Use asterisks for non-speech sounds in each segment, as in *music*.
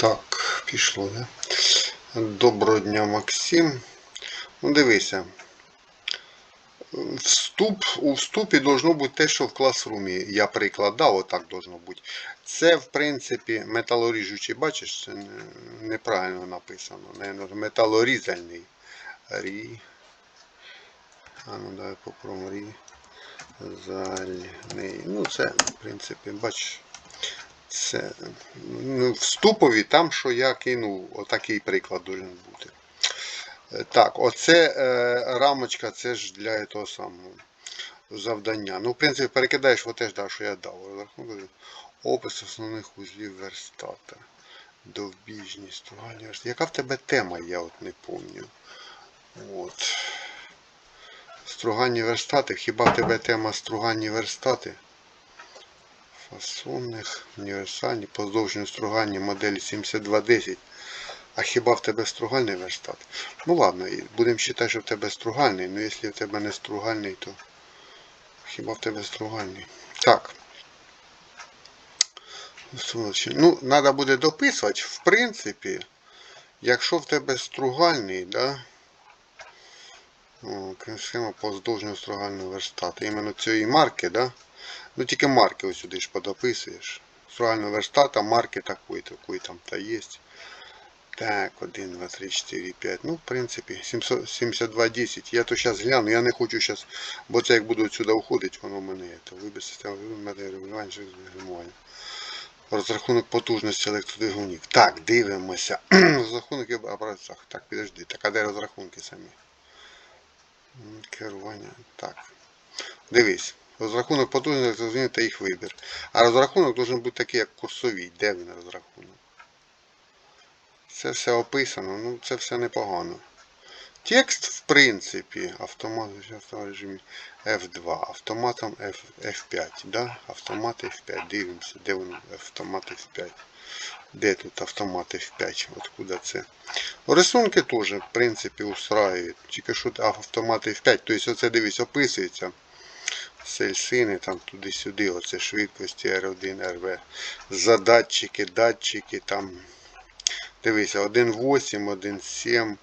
Так, пішло, да? Доброго дня, Максим. Ну, дивися. Вступ, у вступі должно бути те, що в класрумі я прикладав, отак должно бути. Це, в принципі, металоріжучий, бачиш, це неправильно написано. Металорізальний. Рі. А ну давай попробуємо рі. Зальний. Ну, це, в принципі, бачиш. Це ну, вступові там, що я кинув, отакий приклад должен бути. Е, Так, оце е, рамочка, це ж для того самого завдання. Ну, в принципі, перекидаєш оте ж, да, що я дав. Опис основних узлів верстата. Довбіжність. Яка в тебе тема, я от не пам'ятаю. От. Струганні верстати. Хіба в тебе тема струганні верстати? Фасонних, універсальні, поздовжені струганні моделі 7210. А хіба в тебе стругальний верстат? Ну ладно, будемо вважати, що в тебе стругальний, ну якщо в тебе не стругальний, то хіба в тебе стругальний? Так. Ну, треба буде дописувати, в принципі, якщо в тебе стругальний, да, о, схема поздовжнього стругального верстата. Іменно цієї марки, да? Ну тільки марки ось сюди ж подописуєш. Стругального верстата, марки такої, такої там та є. Так, 1, 2, 3, 4, 5. Ну, в принципі, 7210. Я то зараз гляну, я не хочу зараз, бо це як буду сюди уходити, воно в мене є. Вибір системи регулювання. Розрахунок потужності електродвигунів. Так, дивимося. *clears throat* Розрахунки в образцях. Так, підожди. Так, а де розрахунки самі? Керування. Так. Дивись. Розрахунок потужності електродвигунів та їх вибір. А розрахунок має бути такий, як курсовий. Де він розрахунок? Це все описано, ну це все непогано. Текст, в принципі, автомат в режимі F2, автоматом F, F5, да? Автомат F5, дивимося, де воно автомат F5. Де тут автомат F5? Откуда це? Рисунки теж, в принципі, устраюють. Тільки що автомат F5, тобто оце дивись, описується. Сельсини, там туди-сюди, оце швидкості R1, RV. Задатчики, датчики, там Дивися, 1.8, 1.7.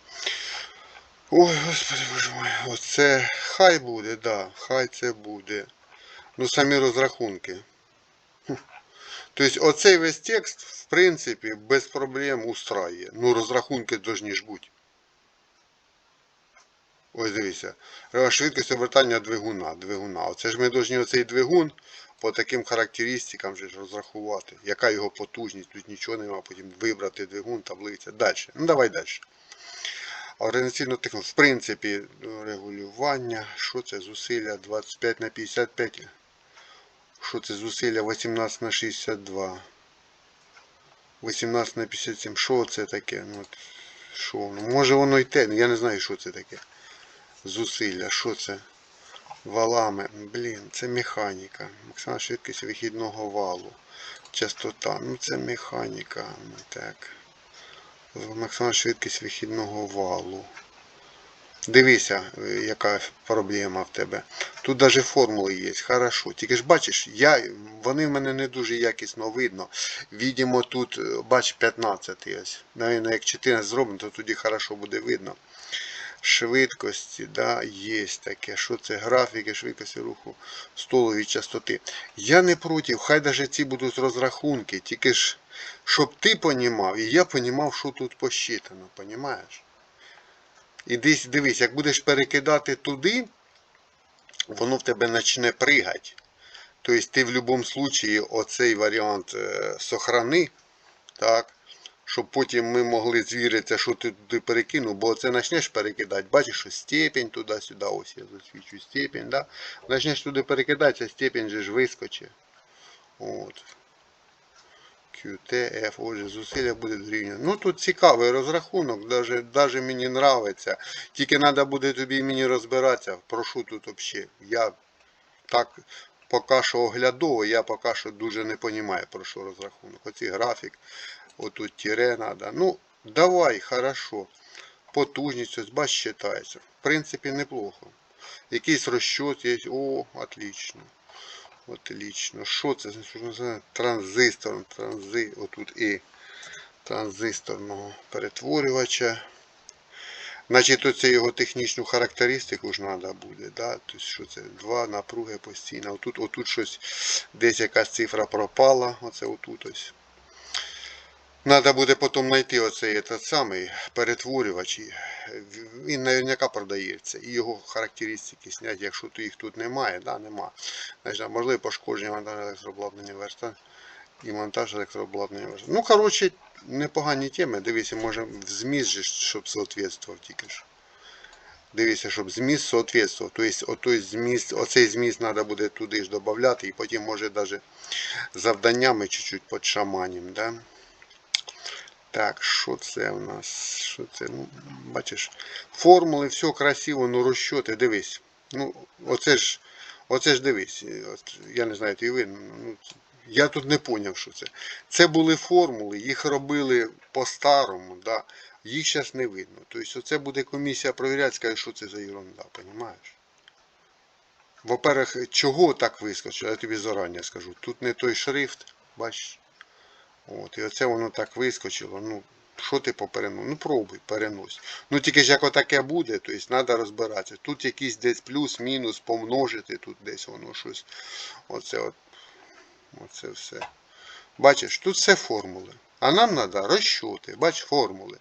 Ой, господи боже мой, оце хай буде, да, хай це буде. Ну, самі розрахунки. Тобто оцей весь текст, в принципі, без проблем устраює. Ну, розрахунки должні ж бути. Ось дивіться. Е, Швидкість обертання двигуна. двигуна. Оце ж ми повинні оцей двигун по таким характеристикам же розрахувати. Яка його потужність, тут нічого немає, потім вибрати двигун, таблиця. Далі. Ну давай далі. Організаційно технологія. В принципі, регулювання. Що це зусилля 25 на 55? Що це зусилля 18 на 62? 18 на 57. Що це таке? Ну, от, що воно? Може воно й те, я не знаю, що це таке. Зусилля, що це? Валами. Блін, це механіка. Максимальна швидкість вихідного валу. Частота. Ну це механіка. Ну, так. Максимальна швидкість вихідного валу. Дивися, яка проблема в тебе. Тут навіть формули є. Хорошо. Тільки ж бачиш, я, вони в мене не дуже якісно видно. Відімо тут, бач, 15 ось. Навіть як 14 зроблено, то тоді хорошо буде видно швидкості, да, є таке, що це графіки швидкості руху столової частоти. Я не проти, хай навіть ці будуть розрахунки, тільки ж, щоб ти понімав, і я понімав, що тут посчитано, понімаєш? І десь дивись, як будеш перекидати туди, воно в тебе почне пригати. Тобто ти в будь-якому випадку оцей варіант е, сохрани, так, щоб потім ми могли звіритися, що ти туди перекинув, бо це почнеш перекидати, бачиш, що степень туди-сюди, ось я засвічу степень, да? почнеш туди перекидати, а степень же ж вискочить. От. QTF, отже, зусилля буде дорівнювати. Ну тут цікавий розрахунок, даже мені нравиться. Тільки треба буде тобі мені розбиратися, про що тут взагалі. Я так поки що оглядово, я поки що дуже не розумію, про що розрахунок. Оці графік, отут тире треба. Ну, давай, хорошо. Потужність, ось бач, считається. В принципі, неплохо. Якийсь розчет є. О, отлично. Отлично. Що це? Транзистор, транзи, отут і. транзисторного перетворювача. Значить, оце його технічну характеристику ж треба буде. Да? Тобто, що це? Два напруги постійно. Отут, отут щось, десь якась цифра пропала. Оце отут ось. Треба буде потім знайти оцей этот самий перетворювач. Він наверняка продається. І його характеристики зняти, якщо то їх тут немає, да, нема. Значить, можливо пошкодження монтаж електрообладнання верста і монтаж електрообладнання верста. Ну, коротше, непогані теми. Дивіться, може в зміст, щоб соответствував тільки ж. Дивіться, щоб зміст соответствував. Тобто, отой зміст, оцей зміст треба буде туди ж додати, і потім може навіть завданнями чуть-чуть подшаманім. Да? Так, що це у нас? Що це? Ну, бачиш, формули, все красиво, ну розчоти, дивись. Ну, оце ж, оце ж дивись. От, я не знаю, ти видно. Ну, я тут не поняв, що це. Це були формули, їх робили по-старому, да? їх зараз не видно. Тобто, оце буде комісія провіряти, що це за ерунда, розумієш? Во-первых, чого так вискочило, я тобі зарані скажу. Тут не той шрифт, бачиш? От, і оце воно так вискочило. Ну, що ти поперенув? Ну пробуй, перенось. Ну тільки ж як отаке буде, то есть треба розбиратися. Тут якийсь десь плюс, мінус, помножити, тут десь воно щось. Оце от. Оце все. Бачиш, тут все формули. А нам треба розчоти. Бач, формули.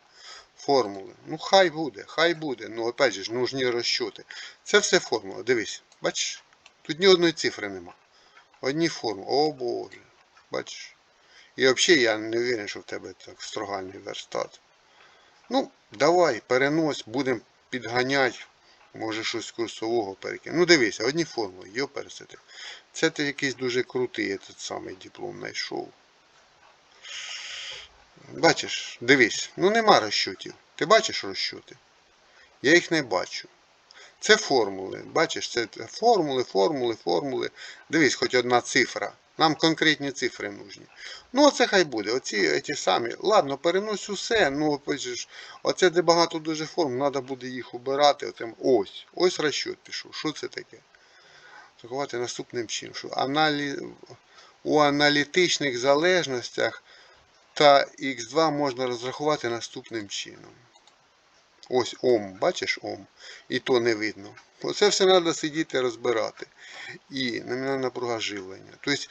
Формули. Ну хай буде, хай буде. Ну опять же, нужні розчоти. Це все формули. Дивись, бачиш, тут ні одної цифри нема. Одні формули. О Боже. Бачиш. І взагалі я не уверен, що в тебе так строгальний верстат. Ну, давай, перенось, будемо підганяти. Може щось курсового перекинути. Ну дивися, одні формули, його пересити. Це ти якийсь дуже крутий этот самий диплом знайшов. Бачиш, дивись, ну нема розчотів. Ти бачиш розчоти? Я їх не бачу. Це формули. Бачиш, це формули, формули, формули. Дивись, хоч одна цифра. Нам конкретні цифри нужні. Ну, оце хай буде. Оці ті самі. Ладно, перенось усе. Ну, бачиш, оце де багато дуже форм, треба буде їх убирати. Отим. Ось. Ось розчет пішов. Що це таке? Заховати наступним чином. Що аналі... У аналітичних залежностях та Х2 можна розрахувати наступним чином. Ось Ом, бачиш Ом? І то не видно. Оце все треба сидіти розбирати. І номінальна напруга живлення. Тобто,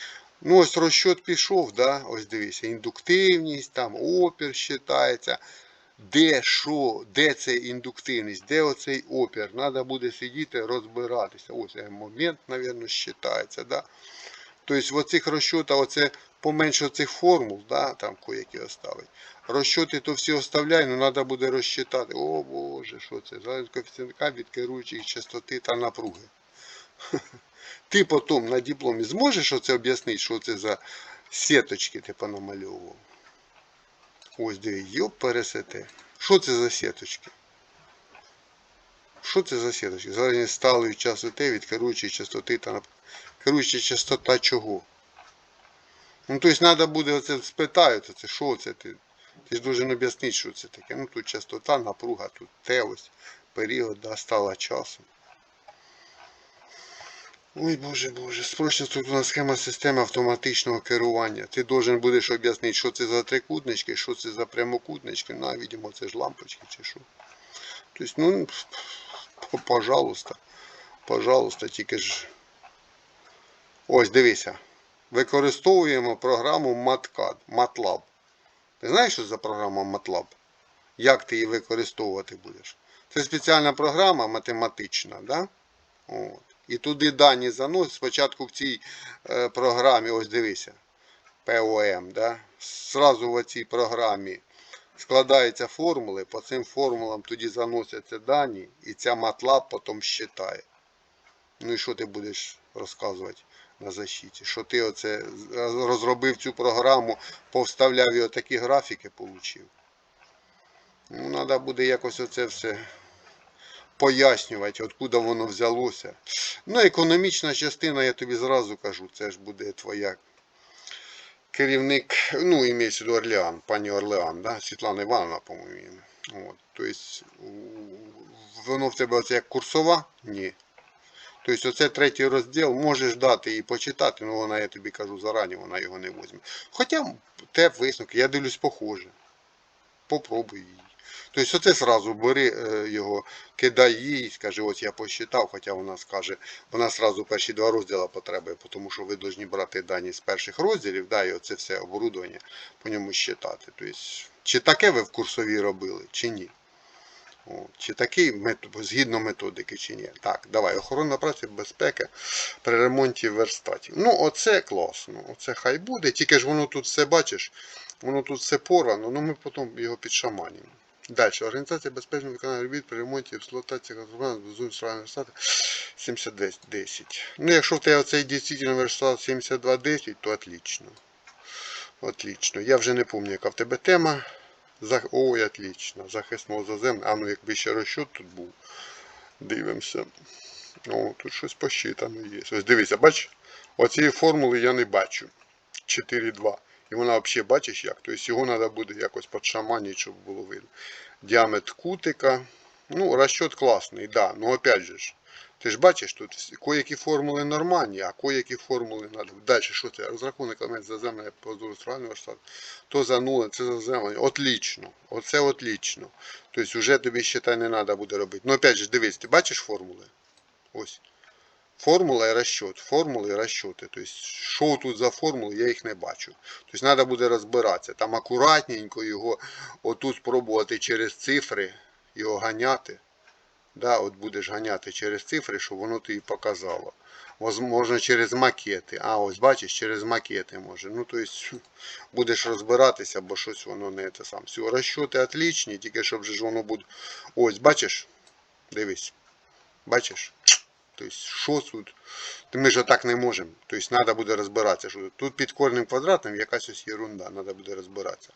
ну ось розчот пішов, да? ось дивіться, індуктивність, там опір вважається. Де що, де це індуктивність, де оцей опір. Треба буде сидіти, розбиратися. Ось момент, мабуть, вважається. Да? Тобто в оцих розчотах, оце поменше цих формул, да, там кое-які оставить. Розчоти то всі оставляй, але треба буде розчитати. О Боже, що це? Залежить коефіцієнтка від керуючих частоти та напруги. *laughs* Ти потім на дипломі зможеш оце об'яснити, що це за сіточки ти понамальовував? Ось диви, йоп пересете. Що це за сіточки? Що це за сіточки? Залежність сталої часу Т від керуючої частоти та напруги. Керуюча частота чого? Ну, тобто треба буде оце спитають, оце, що це ти? Ти ж должен об'яснити, що це таке. Ну тут частота, напруга, тут те період, да, стала часу. Ой боже боже, спрощена структурна схема системи автоматичного керування. Ти должен будеш об'яснити, що це за трикутнички, що це за прямокутнички. Ну, а видимо, це ж лампочки чи що. Тобто, ну, пожалуйста, пожалуйста, тільки ж. Ось, дивися. Використовуємо програму MATCAD, MATLAB. Ти знаєш, що за програма MATLAB? Як ти її використовувати будеш? Це спеціальна програма математична, да? От. І туди дані заносять. Спочатку в цій е, програмі, ось дивися, POM, да? Зразу в цій програмі складаються формули, по цим формулам тоді заносяться дані, і ця MATLAB потім считає. Ну і що ти будеш розказувати на защиті? Що ти оце розробив цю програму, повставляв і отакі графіки отримав. Ну, треба буде якось оце все пояснювати, откуда воно взялося. Ну, економічна частина, я тобі зразу кажу, це ж буде твоя керівник, ну, імеється Орлеан, пані Орлеан, да? Світлана Івановна, по-моєму. Тобто, воно в тебе оце як курсова? Ні. Тобто оце третій розділ, можеш дати і почитати, але вона, я тобі кажу зарані, вона його не візьме. Хоча те висновки, я дивлюсь, похоже. попробуй її. Тобто оце сразу бери е, його, кидай їй, скажи, ось я посчитав, хоча вона скаже, вона сразу перші два розділи потребує, тому що ви повинні брати дані з перших розділів, да, і оце все оборудовання по ньому считати. Тобто, чи таке ви в курсовій робили, чи ні. Чи такий метод, згідно методики, чи ні. Так, давай, охорона праці, безпека при ремонті верстатів. Ну, оце класно, оце хай буде. Тільки ж воно тут все бачиш, воно тут все порано, ну ми потім його підшаманимо. Далі. Організація безпечного виконання робіт при ремонті, експлуатації верстати 7210. Ну, якщо в тебе оцей дійсно верстат 7210, то отлично. Отлично. Я вже не пам'ятаю, яка в тебе тема. Ой, отлично. Захист заземлення. А ну якби ще розчет тут був. Дивимося. О, тут щось посчитано є. Ось дивіться, бач, оцієї формули я не бачу. 4,2. І вона взагалі бачиш як. Тобто його треба буде якось підшаманити, щоб було видно. Діаметр кутика. Ну, розчет класний, да. Ну опять же ж. Ти ж бачиш, тут кое-які формули нормальні, а кое-які формули треба. Далі, що це? Розрахунок елемент заземлення позору страхового штату. То за нуле, це заземлення. Отлично. Оце отлично. Тобто вже тобі ще не треба буде робити. Ну опять же, дивись, ти бачиш формули? Ось. Формула і розчет. Формули і розчоти. Тобто, що тут за формули, я їх не бачу. Тобто треба буде розбиратися. Там акуратненько його отут спробувати через цифри його ганяти. Да, от будеш ганяти через цифри, щоб воно тобі показало. Можна через макети. А, ось бачиш, через макети може. Ну, то есть, будеш розбиратися, бо щось воно не те саме. Все, розчоти отличні, тільки щоб ж воно буде. Ось, бачиш? Дивись. Бачиш? Тобто, що тут? Ми ж отак не можемо. Тобто, треба буде розбиратися. Що тут. під корнем квадратним якась ось ерунда, треба буде розбиратися.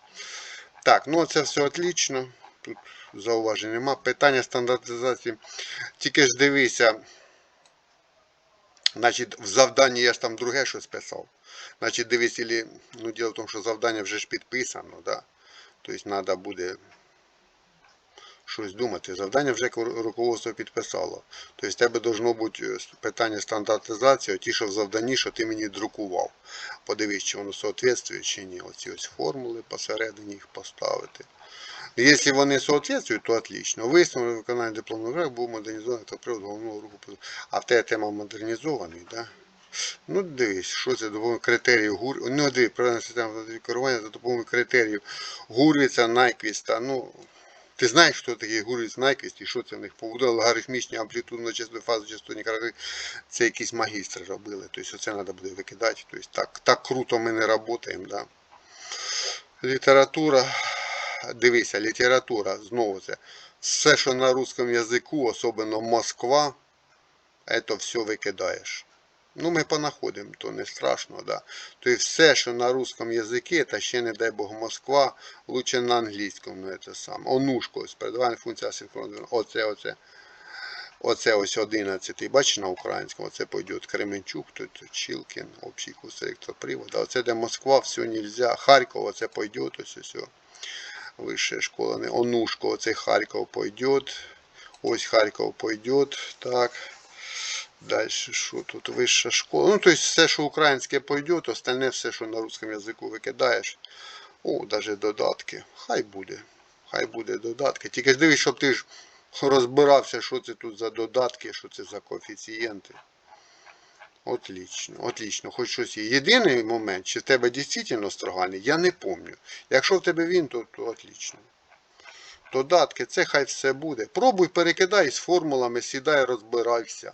Так, ну це все отлично. Тут зауважень нема. Питання стандартизації. Тільки ж дивися. Значить, в завданні я ж там друге щось писав. Значить, дивись, ілі, ну, діло в тому, що завдання вже ж підписано, да. Тобто треба буде щось думати. Завдання вже руководство підписало. Тобто в тебе должно бути е, питання стандартизації, ті, що в завданні, що ти мені друкував. Подивись, чи воно соответствує чи ні. Оці ось формули посередині їх поставити. Якщо вони соответствують, то отлично. Висновок виконання дипломного графіку був модернізований та привод головного руху. А в тебе тема модернізований, да? Ну, дивись, що це допомогою критеріїв гур... Ну, диви, проведення системи керування за допомогою критеріїв Гурвіца, Найквіста. Ну, ти знаєш, хто такий Гурвіц, Найквіст і що це в них? Побудова логарифмічні амплітудно частотні фази частотні характери. Це якісь магістри робили. Тобто це треба буде викидати. Тобто так, так круто ми не працюємо, да? Література. Дивися, література, знову це. Все, що на русском язику, особливо Москва, это все викидаєш. Ну, ми понаходимо, то не страшно, да. Тобто все, що на русском язикі, та ще, не дай Бог, Москва, лучше на англійському, ну, це саме. Онушко, ось, передавальна функція синхронного. Оце, оце. Оце ось 11. Бачиш на українському, оце пойде Кременчук, тут Чілкін, общий курс електропривода. Оце де Москва, все нельзя. Харков, оце пойде, ось все. Высшая школа. Не, Онушко, оце Харков пойдет. Ось Харков пойдет. Так. Далі що тут? Вища школа. Ну, тобто все, що українське пойде, остальне все, що на русском язику викидаєш. О, навіть додатки. Хай буде. Хай буде додатки. Тільки дивись, щоб ти ж розбирався, що це тут за додатки, що це за коефіцієнти. Отлично, отлично. Хоч щось є. Єдиний момент, чи в тебе дійсно строгальний, я не пам'ятаю. Якщо в тебе він, то, то отлично. Додатки, це хай все буде. Пробуй перекидай з формулами, сідай, розбирайся.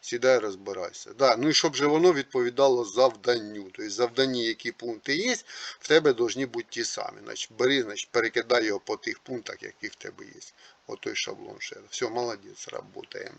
Сідай, розбирайся. Да. Ну і щоб же воно відповідало завданню. Тобто завданні, які пункти є, в тебе повинні бути ті самі. Значить, бери, значить, перекидай його по тих пунктах, які в тебе є. Отой шаблон ще. Все, молодець, працюємо.